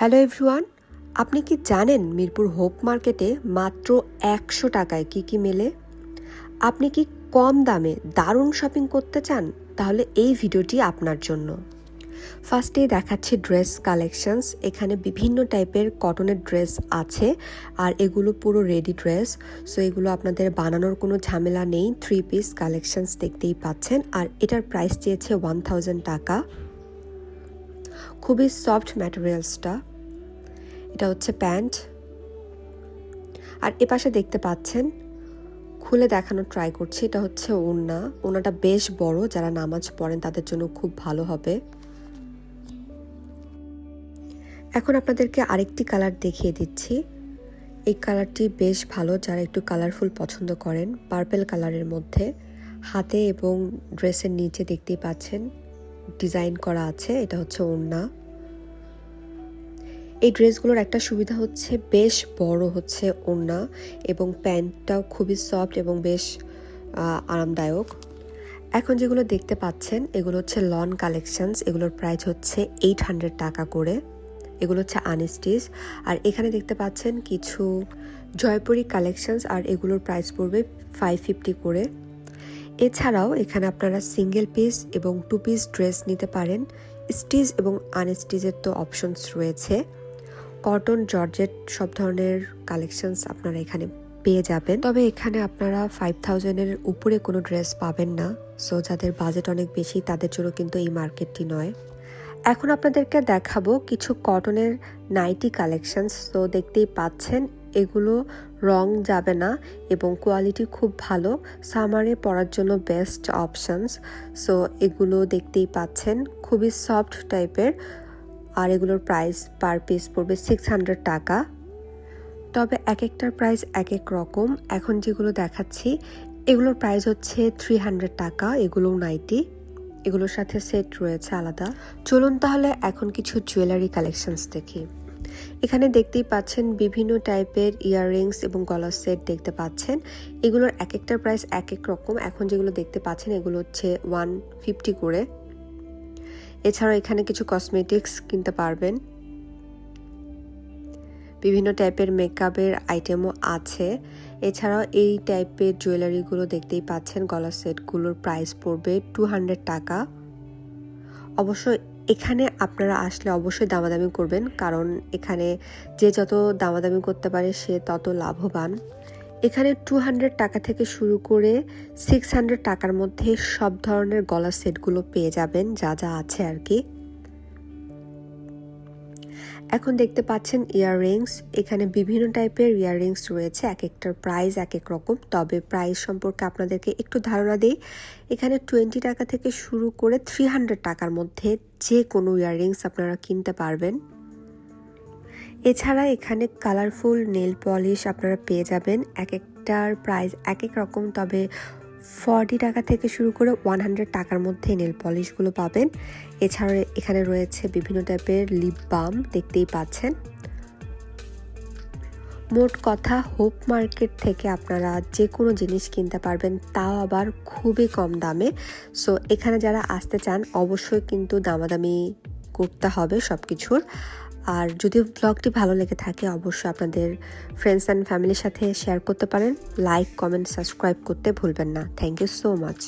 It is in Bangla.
হ্যালো এভরিওয়ান, আপনি কি জানেন মিরপুর হোপ মার্কেটে মাত্র একশো টাকায় কি কি মেলে? আপনি কি কম দামে দারুণ শপিং করতে চান? তাহলে এই ভিডিওটি আপনার জন্য। ফার্স্টে দেখাচ্ছি ড্রেস কালেকশনস। এখানে বিভিন্ন টাইপের কটনের ড্রেস আছে আর এগুলো পুরো রেডি ড্রেস। সো এগুলো আপনাদের বানানোর কোনো ঝামেলা নেই। থ্রি পিস কালেকশনস দেখতেই পাচ্ছেন। আর এটার প্রাইস চেয়েছে ওয়ান টাকা। খুবই সফট ম্যাটেরিয়ালসটা এটা হচ্ছে প্যান্ট। আর এপাশে দেখতে পাচ্ছেন, খুলে দেখানোর ট্রাই করছি, এটা হচ্ছে ওড়না। ওড়নাটা বেশ বড়, যারা নামাজ পড়েন তাদের জন্য খুব ভালো হবে। এখন আপনাদেরকে আরেকটি কালার দেখিয়ে দিচ্ছি। এই কালারটি বেশ ভালো, যারা একটু কালারফুল পছন্দ করেন। পার্পেল কালারের মধ্যে। হাতে এবং ড্রেসের নিচে দেখতেই পাচ্ছেন। ডিজাইন করা আছে, এটা হচ্ছে ওড়না। এই ড্রেসগুলোর একটা সুবিধা হচ্ছে বেশ বড় হচ্ছে ওড়না এবং প্যান্টটাও খুবই সফট এবং বেশ আরামদায়ক। এখন যেগুলো দেখতে পাচ্ছেন, এগুলো হচ্ছে লন কালেকশনস, এগুলোর প্রাইস হচ্ছে এইট হান্ড্রেড টাকা করে। এগুলো হচ্ছে আনস্টিচ। আর এখানে দেখতে পাচ্ছেন কিছু জয়পুরি কালেকশনস, আর এগুলোর প্রাইস পড়বে ফাইভ ফিফটি করে। এছাড়াও এখানে আপনারা সিঙ্গেল পিস এবং টু পিস ড্রেস নিতে পারেন। স্টিচ এবং আনস্টিচের তো অপশনস রয়েছে। কটন জর্জেট সব ধরনের কালেকশনস আপনারা এখানে পেয়ে যাবেন। তবে এখানে আপনারা ফাইভ থাউজেন্ডের উপরে কোনো ড্রেস পাবেন না। সো যাদের বাজেট অনেক বেশি, তাদের জন্য কিন্তু এই মার্কেটটি নয়। এখন আপনাদেরকে দেখাবো কিছু কটনের নাইটি কালেকশনস তো দেখতেই পাচ্ছেন এগুলো রং যাবে না এবং কোয়ালিটি খুব ভালো। সামারে পরার জন্য বেস্ট অপশানস সো এগুলো দেখতেই পাচ্ছেন, খুবই সফট টাইপের আর এগুলোর প্রাইস পার পিস পড়বে সিক্স হান্ড্রেড টাকা। তবে এক একটার প্রাইস এক এক রকম। এখন যেগুলো দেখাচ্ছি, এগুলোর প্রাইস হচ্ছে থ্রি হান্ড্রেড টাকা, এগুলোও নাইটি এগুলোর সাথে সেট রয়েছে আলাদা। চলুন তাহলে এখন কিছু জুয়েলারি কালেকশনস দেখি। এখানে দেখতেই পাচ্ছেন বিভিন্ন টাইপের ইয়াররিংস এবং গলার সেট দেখতে পাচ্ছেন। এগুলোর এক একটার প্রাইস এক এক রকম। এখন যেগুলো দেখতে পাচ্ছেন, এগুলো হচ্ছে ওয়ান ফিফটি করে। এছাড়াও এখানে কিছু কসমেটিক্স কিনতে পারবেন। বিভিন্ন টাইপের মেকআপের আইটেমও আছে। এছাড়াও এই টাইপের জুয়েলারিগুলো দেখতেই পাচ্ছেন, গলার সেটগুলোর প্রাইস পড়বে টু হান্ড্রেড টাকা। অবশ্য এখানে আপনারা আসলে অবশ্যই দামাদামি করবেন, কারণ এখানে যে যত দামাদামি করতে পারে সে তত লাভবান। এখানে টু হান্ড্রেড টাকা থেকে শুরু করে সিক্স হান্ড্রেড টাকার মধ্যে সব ধরনের গলার সেটগুলো পেয়ে যাবেন, যা যা আছে আর কি। এখন দেখতে পাচ্ছেন ইয়াররিংস। এখানে বিভিন্ন টাইপের ইয়াররিংস রয়েছে এক একটার প্রাইস এক এক রকম। তবে প্রাইস সম্পর্কে আপনাদেরকে একটু ধারণা দিই। এখানে টোয়েন্টি টাকা থেকে শুরু করে থ্রি হান্ড্রেড টাকার মধ্যে যে কোনো ইয়াররিংস আপনারা কিনতে পারবেন। এছাড়া এখানে কালারফুল, নেল পলিশ আপনারা পেয়ে যাবেন। এক একটার প্রাইস এক এক রকম, তবে ফর্টি টাকা থেকে শুরু করে ওয়ান হান্ড্রেড টাকার মধ্যে নেল পলিশগুলো পাবেন। এছাড়া এখানে রয়েছে বিভিন্ন টাইপের লিপ বাম দেখতেই পাচ্ছেন। মোট কথা, হোপ মার্কেট থেকে আপনারা যে কোনো জিনিস কিনতে পারবেন, তাও আবার খুবই কম দামে। সো, এখানে যারা আসতে চান, অবশ্যই কিন্তু দামাদামি করতে হবে সব কিছুর আর যদি ব্লগটি ভালো লেগে থাকে, অবশ্যই আপনাদের ফ্রেন্ডস অ্যান্ড ফ্যামিলির সাথে শেয়ার করতে পারেন। লাইক কমেন্ট সাবস্ক্রাইব করতে ভুলবেন না। Thank you so much